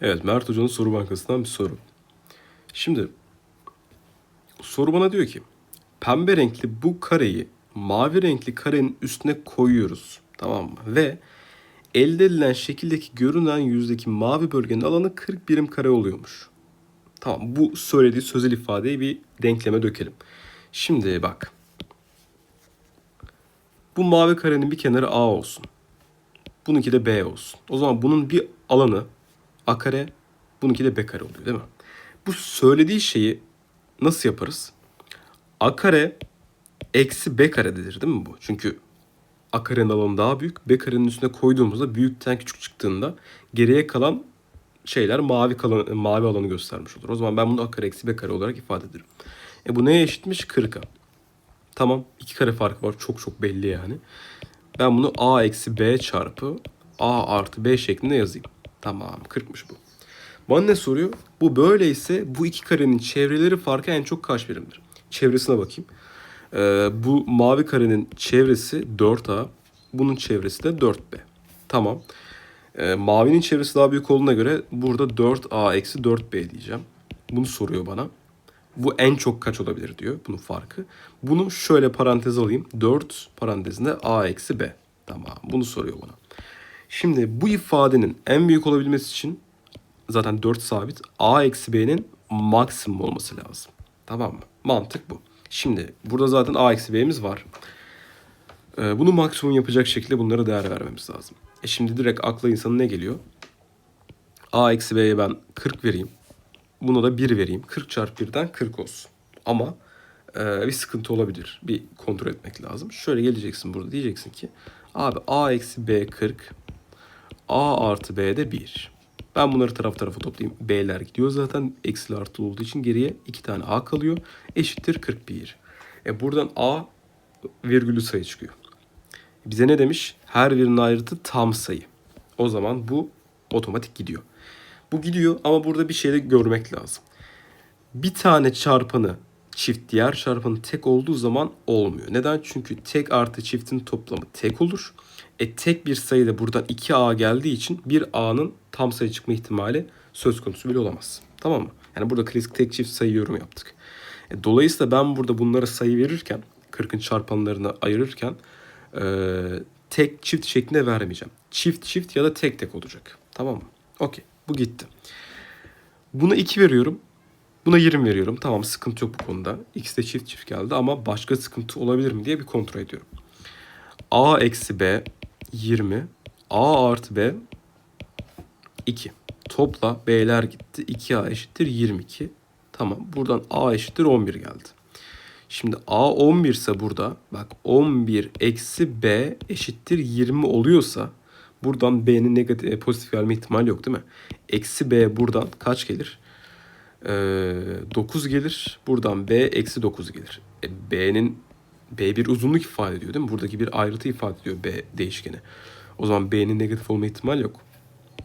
Evet Mert Hoca'nın soru bankasından bir soru. Şimdi soru bana diyor ki pembe renkli bu kareyi mavi renkli karenin üstüne koyuyoruz. Tamam mı? Ve elde edilen şekildeki görünen yüzdeki mavi bölgenin alanı 40 birim kare oluyormuş. Tamam bu söylediği sözel ifadeyi bir denkleme dökelim. Şimdi bak. Bu mavi karenin bir kenarı A olsun. Bununki de B olsun. O zaman bunun bir alanı A kare, bununki de B kare oluyor değil mi? Bu söylediği şeyi nasıl yaparız? A kare eksi B karededir değil mi bu? Çünkü A karenin alanı daha büyük. B karenin üstüne koyduğumuzda büyükten küçük çıktığında geriye kalan şeyler mavi kalan, mavi alanı göstermiş olur. O zaman ben bunu A kare eksi B kare olarak ifade ederim. E bu neye eşitmiş? 40'a. Tamam. iki kare farkı var. Çok çok belli yani. Ben bunu A eksi B çarpı A artı B şeklinde yazayım. Tamam. 40'mış bu. Bana ne soruyor? Bu böyleyse bu iki karenin çevreleri farkı en çok kaç birimdir? Çevresine bakayım. Ee, bu mavi karenin çevresi 4A. Bunun çevresi de 4B. Tamam. Ee, mavinin çevresi daha büyük olduğuna göre burada 4A eksi 4B diyeceğim. Bunu soruyor bana. Bu en çok kaç olabilir diyor bunun farkı. Bunu şöyle parantez alayım. 4 parantezinde A eksi B. Tamam bunu soruyor bana. Şimdi bu ifadenin en büyük olabilmesi için zaten 4 sabit. A eksi B'nin maksimum olması lazım. Tamam mı? Mantık bu. Şimdi burada zaten A eksi B'miz var. Ee, bunu maksimum yapacak şekilde bunlara değer vermemiz lazım. E şimdi direkt akla insanın ne geliyor? A eksi B'ye ben 40 vereyim. Buna da 1 vereyim. 40 çarpı 1'den 40 olsun. Ama e, bir sıkıntı olabilir. Bir kontrol etmek lazım. Şöyle geleceksin burada diyeceksin ki abi A eksi B 40 A artı B de 1. Ben bunları taraf tarafa toplayayım. B'ler gidiyor zaten. Eksili artı olduğu için geriye 2 tane A kalıyor. Eşittir 41. E buradan A virgülü sayı çıkıyor. Bize ne demiş? Her birinin ayrıtı tam sayı. O zaman bu otomatik gidiyor. Bu gidiyor ama burada bir şey de görmek lazım. Bir tane çarpanı çift diğer çarpanı tek olduğu zaman olmuyor. Neden? Çünkü tek artı çiftin toplamı tek olur. E tek bir sayıda buradan 2A geldiği için bir A'nın tam sayı çıkma ihtimali söz konusu bile olamaz. Tamam mı? Yani burada klasik tek çift sayı yorum yaptık. E, dolayısıyla ben burada bunlara sayı verirken 40'ın çarpanlarını ayırırken e, tek çift şeklinde vermeyeceğim. Çift çift ya da tek tek olacak. Tamam mı? Okey. Bu gitti. Buna 2 veriyorum. Buna 20 veriyorum. Tamam sıkıntı yok bu konuda. İkisi de çift çift geldi ama başka sıkıntı olabilir mi diye bir kontrol ediyorum. A eksi B 20. A artı B 2. Topla B'ler gitti. 2A eşittir 22. Tamam. Buradan A eşittir 11 geldi. Şimdi A 11 ise burada bak 11 eksi B eşittir 20 oluyorsa buradan B'nin negatif e, pozitif gelme ihtimali yok değil mi? Eksi B buradan kaç gelir? Ee, 9 gelir. Buradan B eksi 9 gelir. E, B'nin B bir uzunluk ifade ediyor değil mi? Buradaki bir ayrıtı ifade ediyor B değişkeni. O zaman B'nin negatif olma ihtimali yok.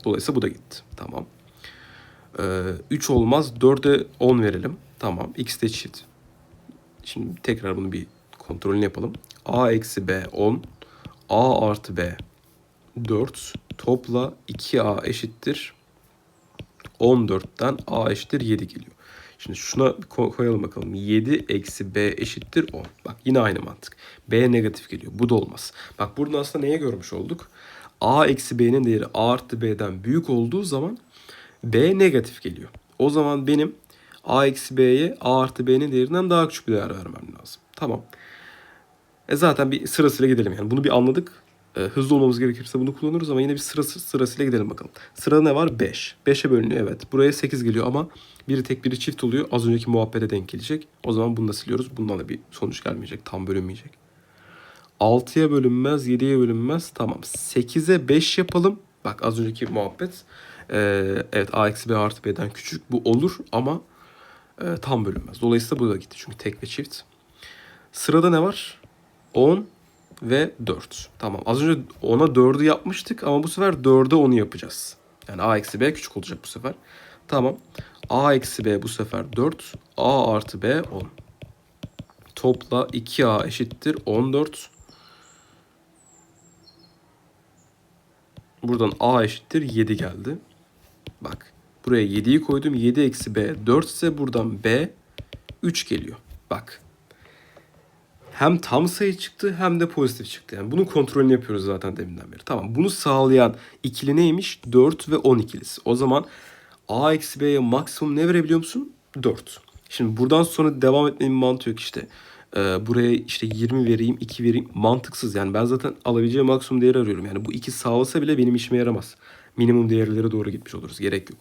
Dolayısıyla bu da gitti. Tamam. Ee, 3 olmaz. 4'e 10 verelim. Tamam. X de çift. Şimdi tekrar bunu bir kontrolünü yapalım. A eksi B 10. A artı B 4. Topla 2A eşittir. 14'ten A eşittir 7 geliyor. Şimdi şuna ko- koyalım bakalım. 7 eksi B eşittir 10. Bak yine aynı mantık. B negatif geliyor. Bu da olmaz. Bak burada aslında neye görmüş olduk? A eksi B'nin değeri A artı B'den büyük olduğu zaman B negatif geliyor. O zaman benim A eksi B'ye A artı B'nin değerinden daha küçük bir değer vermem lazım. Tamam. E zaten bir sırasıyla gidelim yani. Bunu bir anladık. E, hızlı olmamız gerekirse bunu kullanırız ama yine bir sırası, sırasıyla gidelim bakalım. Sırada ne var? 5. 5'e bölünüyor evet. Buraya 8 geliyor ama biri tek biri çift oluyor. Az önceki muhabbete denk gelecek. O zaman bunu da siliyoruz. Bundan da bir sonuç gelmeyecek. Tam bölünmeyecek. 6'ya bölünmez, 7'ye bölünmez. Tamam. 8'e 5 yapalım. Bak az önceki muhabbet. Ee, evet A eksi B artı B'den küçük. Bu olur ama e, tam bölünmez. Dolayısıyla bu da gitti. Çünkü tek ve çift. Sırada ne var? 10 ve 4. Tamam. Az önce 10'a 4'ü yapmıştık ama bu sefer 4'e 10'u yapacağız. Yani A eksi B küçük olacak bu sefer. Tamam. A eksi B bu sefer 4. A artı B 10. Topla 2A eşittir 14. Buradan A eşittir 7 geldi. Bak Buraya 7'yi koydum. 7 eksi B 4 ise buradan B 3 geliyor. Bak. Hem tam sayı çıktı hem de pozitif çıktı. Yani bunun kontrolünü yapıyoruz zaten deminden beri. Tamam. Bunu sağlayan ikili neymiş? 4 ve 10 ikilisi. O zaman A eksi B'ye maksimum ne verebiliyor musun? 4. Şimdi buradan sonra devam etmenin mantığı yok işte. Ee, buraya işte 20 vereyim, 2 vereyim. Mantıksız yani. Ben zaten alabileceğim maksimum değeri arıyorum. Yani bu iki sağlasa bile benim işime yaramaz. Minimum değerlere doğru gitmiş oluruz. Gerek yok.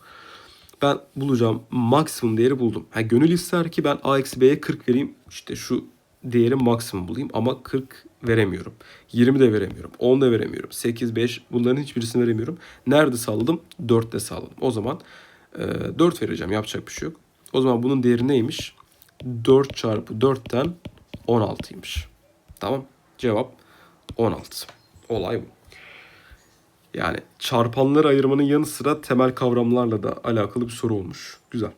Ben bulacağım maksimum değeri buldum. Ha, gönül ister ki ben A eksi B'ye 40 vereyim. İşte şu değeri maksimum bulayım ama 40 veremiyorum. 20 de veremiyorum. 10 da veremiyorum. 8, 5 bunların hiçbirisini veremiyorum. Nerede sağladım? 4'te sağladım. O zaman e, 4 vereceğim. Yapacak bir şey yok. O zaman bunun değeri neymiş? 4 çarpı 4'ten 16'ymış. Tamam. Cevap 16. Olay bu. Yani çarpanları ayırmanın yanı sıra temel kavramlarla da alakalı bir soru olmuş. Güzel.